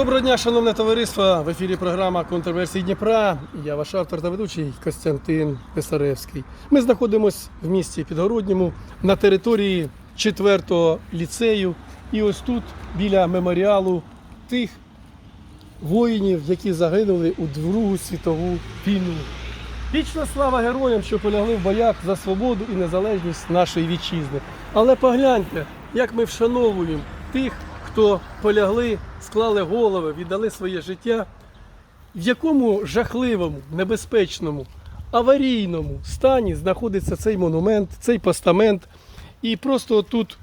Доброго дня, шановне товариство. В ефірі програма Контрверсії Дніпра. Я ваш автор та ведучий Костянтин Писаревський. Ми знаходимося в місті Підгородньому на території 4-го ліцею. І ось тут, біля меморіалу тих воїнів, які загинули у Другу світову війну. Вічна слава героям, що полягли в боях за свободу і незалежність нашої вітчизни. Але погляньте, як ми вшановуємо тих, хто полягли, склали голови, віддали своє життя, в якому жахливому, небезпечному, аварійному стані знаходиться цей монумент, цей постамент. І просто тут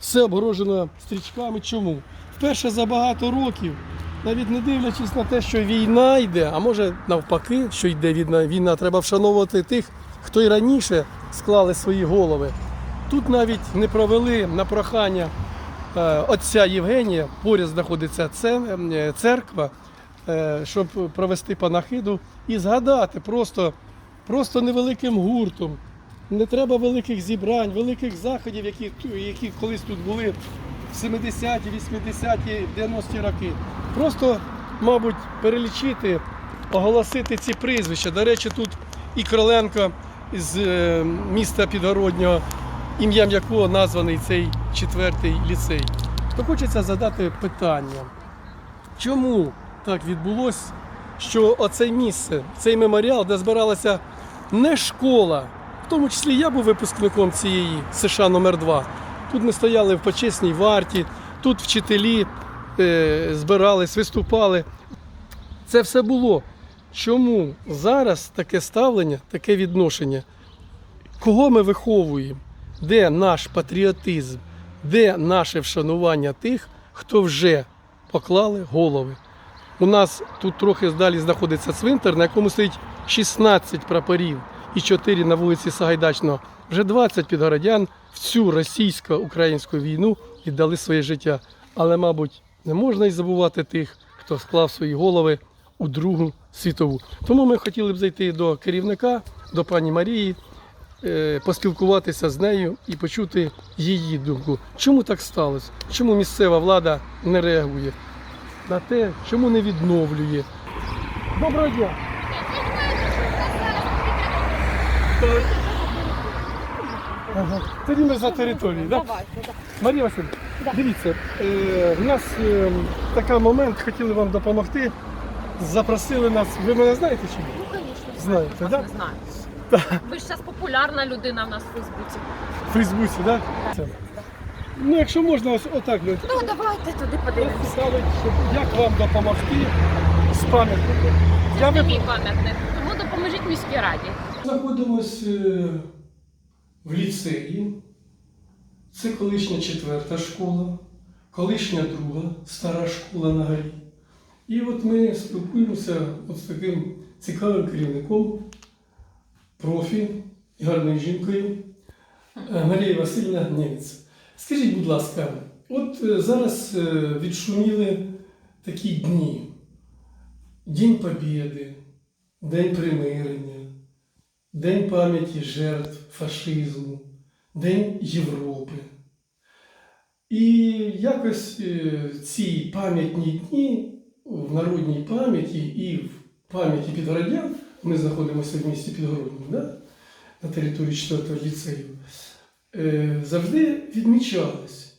все обгорожено стрічками. Чому? Вперше за багато років, навіть не дивлячись на те, що війна йде, а може навпаки, що йде війна, війна, треба вшановувати тих, хто й раніше склали свої голови. Тут навіть не провели на прохання отця Євгенія, поряд знаходиться е, церква, е, щоб провести панахиду і згадати просто, просто невеликим гуртом. Не треба великих зібрань, великих заходів, які, які колись тут були в 70-ті, 80-ті, 90-ті роки. Просто, мабуть, перелічити, оголосити ці прізвища. До речі, тут і Кроленко з е, міста Підгороднього, ім'ям якого названий цей четвертий ліцей. То хочеться задати питання, чому так відбулося, що оце місце, цей меморіал, де збиралася не школа, в тому числі я був випускником цієї США номер 2 Тут ми стояли в почесній варті, тут вчителі е, збирались, виступали. Це все було. Чому зараз таке ставлення, таке відношення? Кого ми виховуємо? Де наш патріотизм? Де наше вшанування тих, хто вже поклали голови? У нас тут трохи далі знаходиться цвинтар, на якому стоїть 16 прапорів і 4 на вулиці Сагайдачного. Вже 20 підгородян в цю російсько-українську війну віддали своє життя. Але, мабуть, не можна й забувати тих, хто склав свої голови у Другу світову. Тому ми хотіли б зайти до керівника, до пані Марії, поспілкуватися з нею і почути її думку. Чому так сталося? Чому місцева влада не реагує на те, чому не відновлює? Доброго дня! Так. Ага. Тоді ми за територією, так? Да. Марія Васильівна, дивіться, е, в нас е, такий момент, хотіли вам допомогти. Запросили нас. Ви мене знаєте чи ні? Ну, звісно, Знаєте, вас да? знаю. Ви ж зараз популярна людина в нас в Фейсбуці. В Фейсбуці, так? Це. Ну, якщо можна, ось отак. ну, Ну, давайте туди подивимося. Щоб як вам допомогти з пам'ятником. Це Я не мій пам'ятник, тому допоможіть міській раді. Знаходимось е, в ліцеї. Це колишня четверта школа, колишня друга, стара школа на горі. І от ми спілкуємося от з таким цікавим керівником, профі, гарною жінкою е, Марією Васильівна Німець. Скажіть, будь ласка, от е, зараз е, відшуміли такі дні. День Побєди, День примирення, День пам'яті жертв фашизму, День Європи. І якось ці пам'ятні дні в народній пам'яті і в пам'яті підгородян, ми знаходимося в місті Підгородньому, да? на території 4-го ліцею, е, завжди відмічались.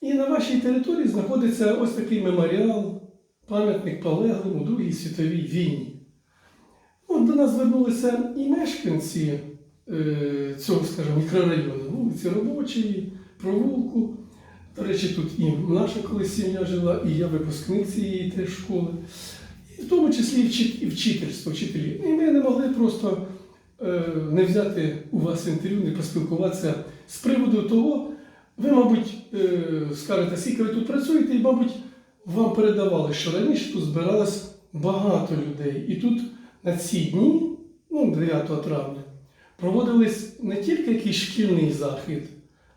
І на вашій території знаходиться ось такий меморіал, пам'ятник полеглим у Другій світовій війні. От до нас звернулися і мешканці е, цього, скажімо, мікрорайону, вулиці Робочої, провулку. До речі, тут і наша колись сім'я жила, і я випускник цієї теж школи, і в тому числі і вчительство, вчителі. І ми не могли просто е, не взяти у вас інтерв'ю, не поспілкуватися з приводу того, ви, мабуть, е, скажете, скільки ви тут працюєте, і, мабуть, вам передавали, що раніше тут збиралось багато людей. І тут на ці дні, ну, 9 травня, проводились не тільки якийсь шкільний захід,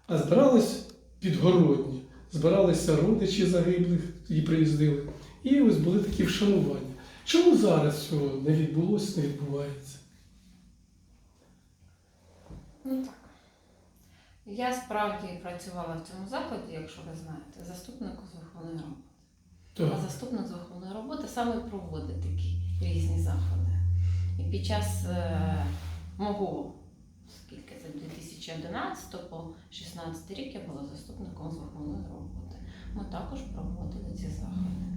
а збирались підгородні. Збиралися родичі загиблих, тоді приїздили. І ось були такі вшанування. Чому зараз цього не відбулося, не відбувається? Ну так. Я справді працювала в цьому закладі, якщо ви знаєте, заступником з виховної роботи. Так. а заступник з виховної роботи саме проводить такі різні заходи. І під час е, мого, скільки це 2011 по 16 рік я була заступником з виховної роботи. Ми також проводили ці заходи.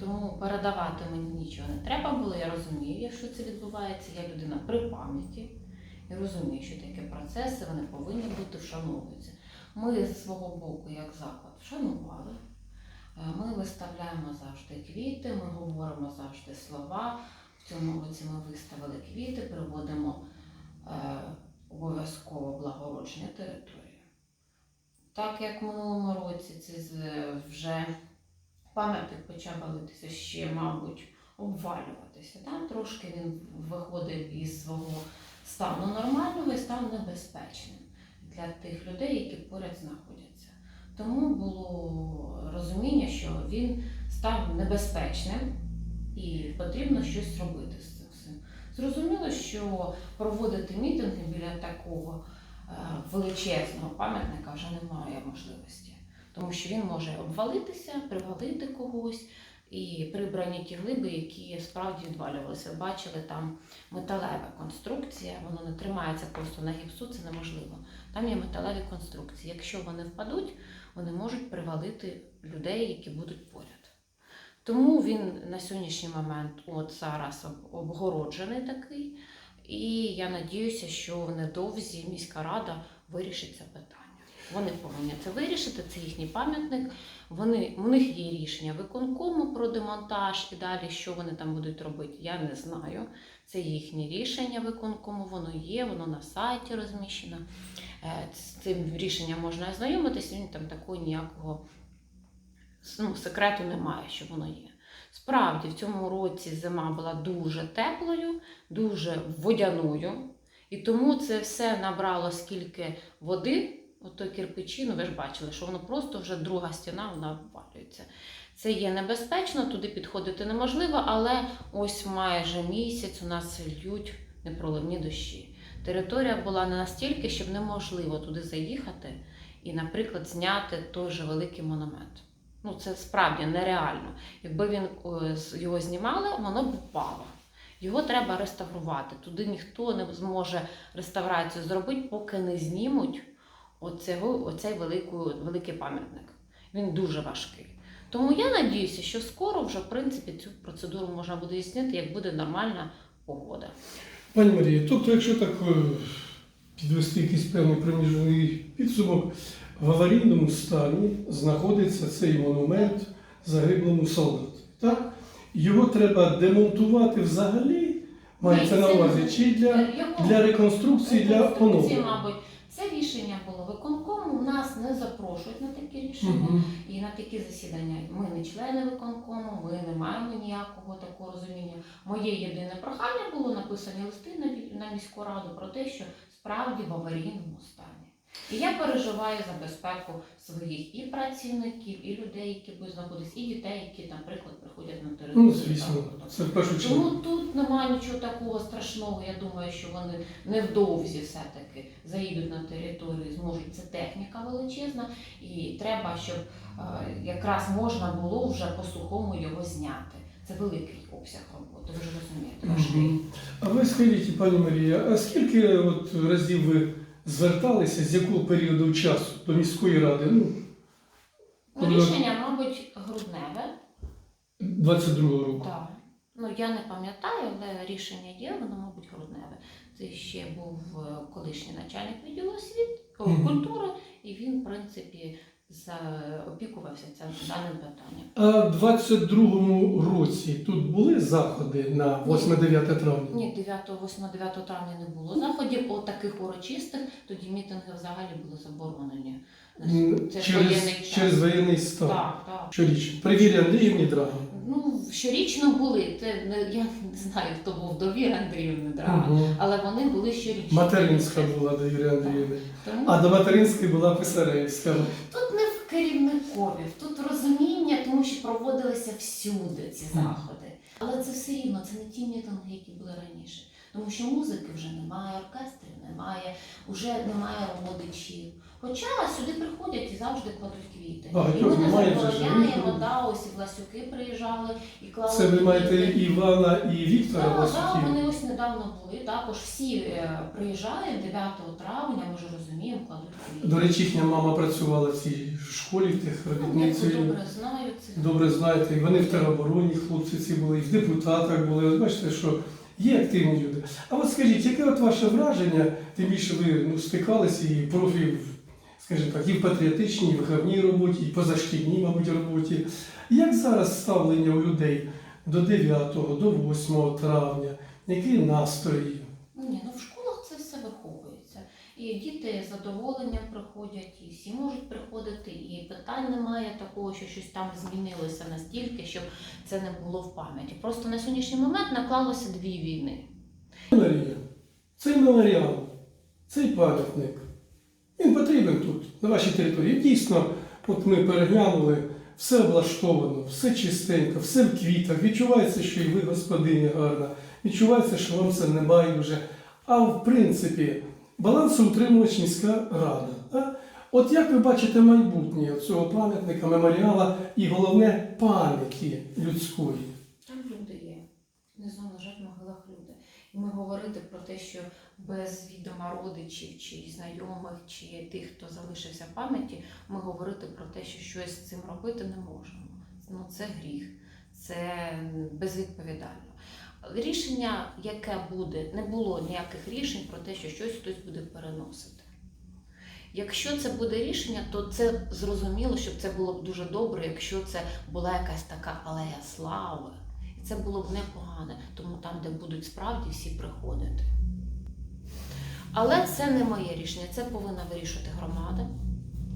Тому передавати мені нічого не треба було. Я розумію, якщо це відбувається, я людина при пам'яті. Я розумію, що такі процеси вони повинні бути вшановуються. Ми з свого боку, як заклад, вшанували. Е, Ми виставляємо завжди квіти, ми говоримо завжди слова. В цьому році ми виставили квіти, приводимо е, обов'язково благородження території. Так як в минулому році це вже пам'ятник почав валитися ще, мабуть, обвалюватися. Там трошки він виходив із свого стану нормального і став небезпечним для тих людей, які поряд знаходяться. Тому було розуміння, що він став небезпечним і потрібно щось робити з цим всім. Зрозуміло, що проводити мітинги біля такого е, величезного пам'ятника вже немає можливості, тому що він може обвалитися, привалити когось. І прибрані ті глиби, які справді відвалювалися. Бачили, там металева конструкція, воно не тримається просто на гіпсу, це неможливо. Там є металеві конструкції. Якщо вони впадуть, вони можуть привалити людей, які будуть поряд. Тому він на сьогоднішній момент от зараз обгороджений такий. І я надіюся, що недовзі міська рада вирішить це питання. Вони повинні це вирішити, це їхній пам'ятник. Вони, у них є рішення виконкому про демонтаж і далі, що вони там будуть робити, я не знаю. Це їхнє рішення виконкому, воно є, воно на сайті розміщено. Е, З цим рішенням можна ознайомитися, він там такого ніякого ну, секрету немає, що воно є. Справді, в цьому році зима була дуже теплою, дуже водяною, і тому це все набрало скільки води, ото кирпичі, ну ви ж бачили, що воно просто вже друга стіна вона обвалюється. Це є небезпечно, туди підходити неможливо, але ось майже місяць у нас льють непроливні дощі. Територія була не настільки, щоб неможливо туди заїхати і, наприклад, зняти той же великий монумент. Ну, це справді нереально. Якби він е, його знімали, воно б впало. Його треба реставрувати. Туди ніхто не зможе реставрацію зробити, поки не знімуть оцього, оцей велику, великий пам'ятник. Він дуже важкий. Тому я надіюся, що скоро вже в принципі цю процедуру можна буде здійснити, як буде нормальна погода. Пані Марія, тобто, якщо так е, підвести якийсь певний проміжний підсумок, в аварійному стані знаходиться цей монумент загиблому солдату. Так? Його треба демонтувати взагалі, мається на увазі, чи для, для реконструкції, для поновлення. мабуть, це рішення виконкому. Нас не запрошують на такі рішення. угу. І на такі засідання ми не члени виконкому, ми не маємо ніякого такого розуміння. Моє єдине прохання було написані листи на міську раду про те, що справді в аварійному стані. І я переживаю за безпеку своїх і працівників, і людей, які будуть знаходитися, і дітей, які, наприклад, приходять на територію. Ну, звісно, це першу чергу. Тому тут немає нічого такого страшного. Я думаю, що вони невдовзі все-таки заїдуть на територію, зможуть. Це техніка величезна, і треба, щоб е, якраз можна було вже по сухому його зняти. Це великий обсяг роботи. Ви ж розумієте, важкий. А ви скажіть, пані Марія, а скільки от разів ви зверталися, з якого періоду часу до міської ради? Ну, Ну, рішення, мабуть, грудневе. 22-го року. Так. Ну я не пам'ятаю, але рішення є, воно, мабуть, грудневе. Це ще був е, колишній начальник відділу освіт, о, Мгм. культури, і він, в принципі, за- опікувався цим даним питанням. В 22-му році тут були заходи на 8-9 травня? Ні, 9, 8, 9 травня не було заходів, от таких урочистих, тоді мітинги взагалі були заборонені. Це через, воєнний час. через воєнний стан. Так, так. Щорічно. При Вірі Андріївні Драган. Ну, щорічно були. Це я не знаю, хто був до Віри Андріївни Драган, Мгм. але вони були щорічно. Материнська була до Юрія Андріївни. Тому А до материнської була Писаревська. Тут керівникові, тут розуміння, тому що проводилися всюди ці заходи. Але це все рівно, це не ті мітинги, які були раніше. Тому що музики вже немає, оркестрів немає, вже немає родичів, Хоча сюди приходять і завжди кладуть квіти. І ми не забороняємо, да, ось і Власюки приїжджали і клали Це ви маєте квіти. Івана і Віктора Так, так, Васюків. вони ось недавно були. Також всі е, приїжджають 9 травня, ми ж розуміємо, кладуть квіти. До речі, їхня мама працювала в цій школі, в тих Ну, робітницею. добре знаю це. Добре знаєте, і вони в теробороні, хлопці ці були, і в депутатах були. От бачите, що є активні люди. А от скажіть, яке от ваше враження, тим більше ви ну, стикалися і профі, скажімо так, і в патріотичній, і в виховній роботі, і позашкільній, мабуть, роботі. Як зараз ставлення у людей до 9, до 8 травня? Які настрої? Ну, Ні, ну в школах це все виховується. І діти з задоволенням приходять, і всі можуть приходити, і питань немає такого, що щось там змінилося настільки, щоб це не було в пам'яті. Просто на сьогоднішній момент наклалося дві війни. Марія, цей меморіал, цей пам'ятник, він потрібен тут, на вашій території. Дійсно, от ми переглянули, все облаштовано, все чистенько, все в квітах. Відчувається, що і ви господиня гарна, відчувається, що вам це не байдуже. А в принципі, балансоутримувач міська рада. А? От як ви бачите майбутнє цього пам'ятника, меморіала і головне пам'яті людської? Там люди є. Внизу лежать в могилах люди. І ми говорити про те, що без відома родичів чи знайомих, чи тих, хто залишився в пам'яті, ми говорити про те, що щось з цим робити не можемо. Ну це гріх, це безвідповідально. Рішення, яке буде, не було ніяких рішень про те, що щось хтось буде переносити. Якщо це буде рішення, то це зрозуміло, щоб це було б дуже добре, якщо це була якась така алея слави. І це було б непогано, тому там, де будуть справді всі приходити. Але це не моє рішення, це повинна вирішувати громада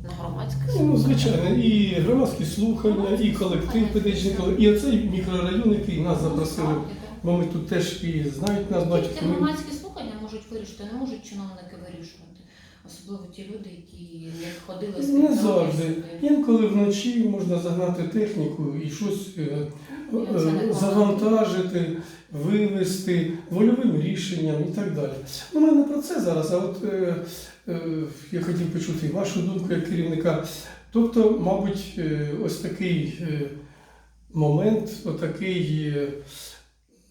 на громадських Ну, звичайно, і громадські слухання, і колектив педагогічний і оцей мікрорайон, який нас запросили. Насправді. Бо ми тут теж і знають нас, бачать. Це Ми... громадські слухання можуть вирішити, не можуть чиновники вирішувати. Особливо ті люди, які не ходили з Не завжди. Інколи вночі можна загнати техніку і щось е, це не е, завантажити, вивезти вольовим рішенням і так далі. Ну, ми не про це зараз, а от е, е, я хотів почути вашу думку як керівника. Тобто, мабуть, е, ось такий е, момент, отакий е,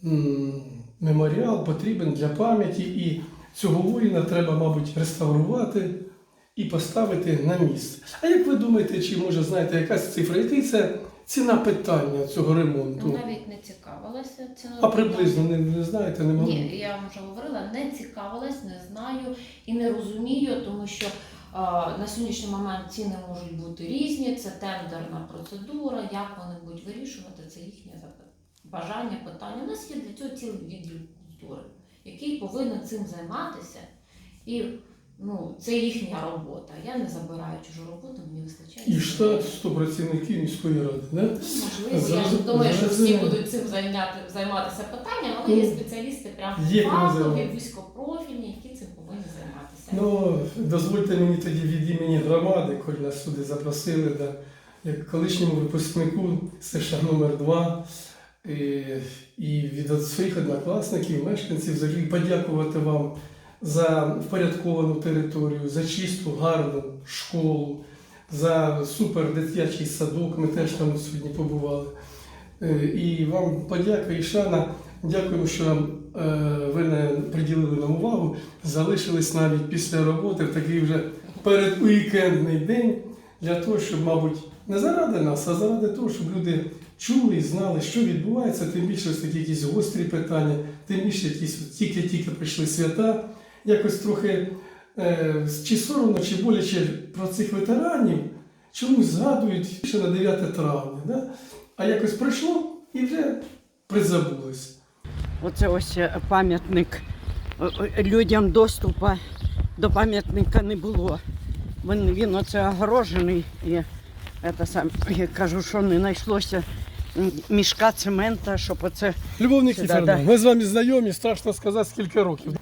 м, меморіал потрібен для пам'яті, і цього воїна треба, мабуть, реставрувати і поставити на місце. А як ви думаєте, чи може знаєте якась цифра? Який це ціна питання цього ремонту? Ну, навіть не цікавилася ціною. А приблизно не, не знаєте, не можу. Ні, я вам вже говорила, не цікавилась, не знаю і не розумію, тому що на сьогоднішній момент ціни можуть бути різні, це тендерна процедура, як вони будуть вирішувати, це їхнє бажання, питання. У нас є для цього цілий відділ культури, який повинен цим займатися. І ну, це їхня робота. Я не забираю чужу роботу, мені вистачає. І штат 100 працівників міської ради. Да? Ну, Можливо, я Зрозу- думаю, що всі будуть цим зайняти, займатися питанням, але є Ну, спеціалісти прям є вузькопрофільні, які цим повинні займатися. Ну, дозвольте мені тоді від імені громади, коли нас сюди запросили, да, як колишньому випускнику США номер 2 і, і від своїх однокласників, мешканців, взагалі подякувати вам за впорядковану територію, за чисту, гарну школу, за супер дитячий садок. Ми теж там сьогодні побували. Е, І вам подяка і шана. Дякуємо, що е, ви не приділили нам увагу, залишились навіть після роботи в такий вже передуікендний день для того, щоб, мабуть, не заради нас, а заради того, щоб люди чули і знали, що відбувається, тим більше ось такі якісь гострі питання, тим більше якісь тільки-тільки прийшли свята, якось трохи е, чи соромно, чи боляче про цих ветеранів чомусь згадують ще на 9 травня. Да? А якось пройшло і вже призабулось. Оце ось е, пам'ятник. О, о, Людям доступу до пам'ятника не було. Він, він оце огорожений це сам, я кажу, що не знайшлося мішка цемента, щоб оце Любов Да, Нікіфорівна, да. ми з вами знайомі, страшно сказати, скільки років.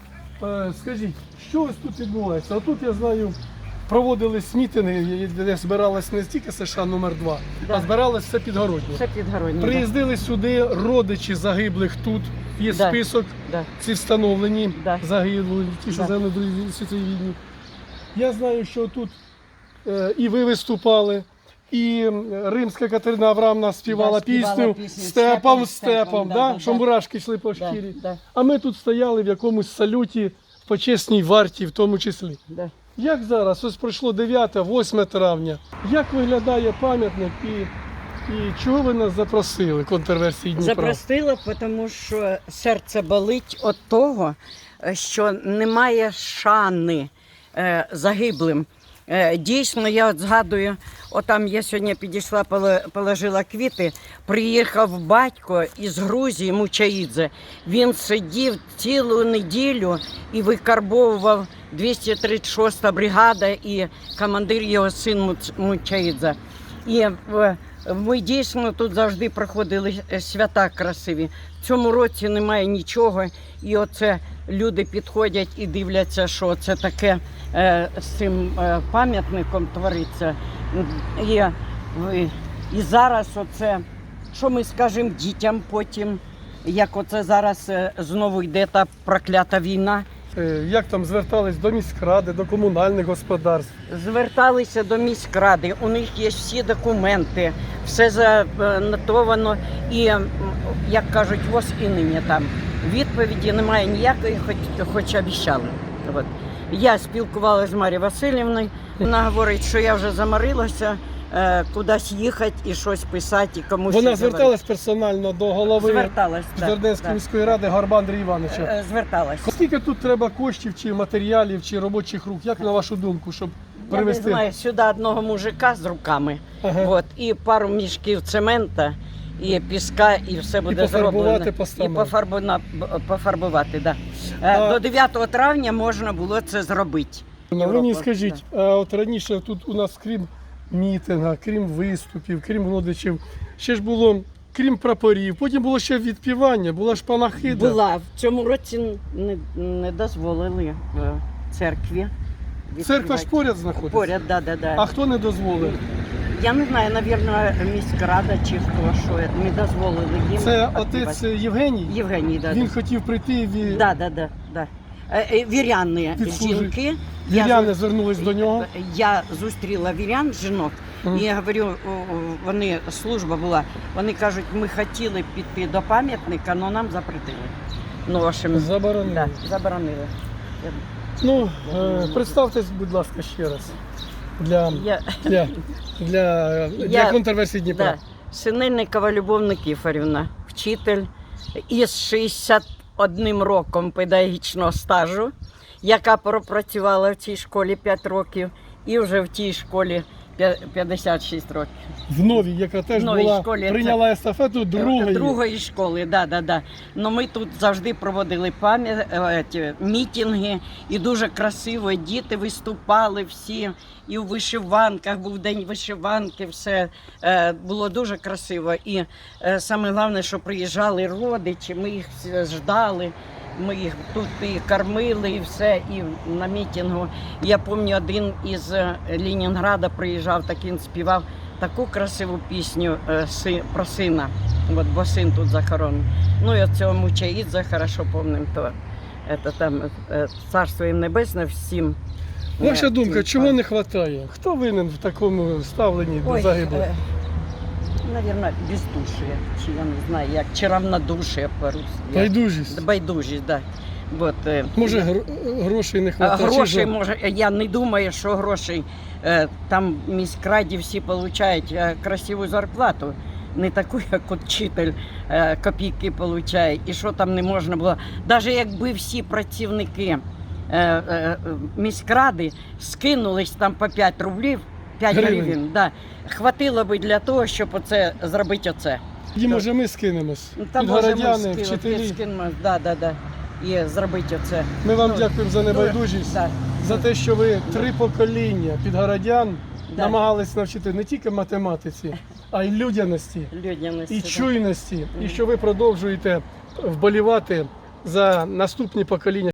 Е, Скажіть, що ось тут відбувається? Отут я знаю, проводились мітинги, де збиралась не тільки США номер 2 Да. а збиралось все підгородні. все підгородні. Приїздили сюди родичі загиблих тут. Є Да. список, Да. ці встановлені Да. загиблі, ті, що Да. загинули в світовій війні. Я знаю, що тут е, і ви виступали. І римська Катерина Аврамовна співала, Да, співала пісню пісню степом, «Степом, степом, степом», да, да, да, що да. мурашки йшли по шкірі. да, А ми тут стояли в якомусь салюті, в почесній варті, в тому числі. да. Як зараз? Ось пройшло 9-8 травня. Як виглядає пам'ятник і, і чого ви нас запросили, контрверсії Дніпра? Запросила, тому що серце болить від того, що немає шани е, загиблим. Е, Дійсно, я от згадую, отам я сьогодні підійшла, положила квіти. Приїхав батько із Грузії Мучаїдзе. Він сидів цілу неділю і викарбовував 236 бригада і командир його син Мучаїдзе. І е, ми дійсно тут завжди проходили е, свята красиві. В цьому році немає нічого, і оце люди підходять і дивляться, що це таке е, з цим е, пам'ятником твориться. І, і зараз оце, що ми скажемо дітям потім, як оце зараз знову йде та проклята війна. Е, Як там звертались до міськради, до комунальних господарств? Зверталися до міськради, у них є всі документи, все занотовано і, як кажуть, воз і нині там. Відповіді немає ніякої, хоч, хоч обіцяли. От. Я спілкувалася з Марією Васильівною. Вона говорить, що я вже заморилася е, кудись їхати і щось писати, і комусь. Вона щось зверталась персонально до говорити. голови зверталась, да, Зерненської да. міської ради Гарба Андрія Івановича. Е, Зверталась. Скільки тут треба коштів, чи матеріалів, чи робочих рук? Як на вашу думку, щоб Я не привезти? знаю, сюди одного мужика з руками. Ага. От, і пару мішків цемента, і піска, і все буде пофарбувати зроблено. постамент. І пофарбуна, пофарбувати, да. А- Е, До 9 травня можна було це зробити. Ну, ви мені Європа, скажіть, а от раніше тут у нас крім мітинга, крім виступів, крім родичів, ще ж було, крім прапорів, потім було ще відпівання, була ж панахида. Була в цьому році не, не дозволили в церкві. Церква ж поряд знаходиться. Поряд, да, да, да. А хто не дозволив? Я не знаю, навірно, міськрада чи хто що не дозволили їм. Це отець Євгеній. Євгеній, да. Він да. хотів прийти і Да, да, да, да. Е, е, Віряни жінки. Віряни звернулись до нього. Я зустріла вірян жінок, Мгм. і я говорю, вони служба була. Вони кажуть, ми хотіли піти до пам'ятника, але нам запретили. Ну, в общем, Заборонили. да, заборонили. Ну, е, представтесь, будь ласка, ще раз. Для, Я, для, для, для Я- контрверсії Дніпра. да, Синельникова Любов Никифорівна, вчитель із 61 роком педагогічного стажу, яка пропрацювала в цій школі 5 років, і вже в тій школі 56 років. В новій, яка теж В новій була, школі це- прийняла естафету другої. Другої школи, да, да, да. Ну ми тут завжди проводили пам'ят, е, ті, мітинги, і дуже красиво. Діти виступали всі, і у вишиванках був день вишиванки, все е, було дуже красиво. І е, саме головне, що приїжджали родичі, ми їх всі ждали. Ми їх тут і кормили, і все, і на мітингу. Я пам'ятаю, один із е, Ленінграда приїжджав, так він співав таку красиву пісню е, про сина. От, бо син тут захоронений. Ну і цього Мучаїдзе хорошо пам'ятаємо, то це там е, царство їм небесне всім. Ваша думка, чого не вистачає? Хто винен в такому ставленні до загиблих? Е, Навірно, бездушие, чи я не знаю, як, чи равнодушие по-русски. Байдужість. Байдужість, так. Да. От, е, Може, гро- грошей не А вистачає? Грошей може, я не думаю, що грошей е, там міськраді всі отримують е, красиву зарплату. Не таку, як от вчитель е, копійки отримує, і що там не можна було. Навіть якби всі працівники е, е, міськради скинулись там по 5 рублів, 5 Гривень. гривень, да, хватило би для того, щоб оце зробити оце. Тоді, може, ми скинемось. Ну, Там може ми Підгородяни, скинути, вчителі. скинемо, да, да, да, і зробити оце. Ми вам Ну, дякуємо за небайдужість, Да. за те, що ви три покоління підгородян Да. намагались навчити не тільки математиці, а й людяності, Людяності, і да. чуйності, і що ви продовжуєте вболівати за наступні покоління.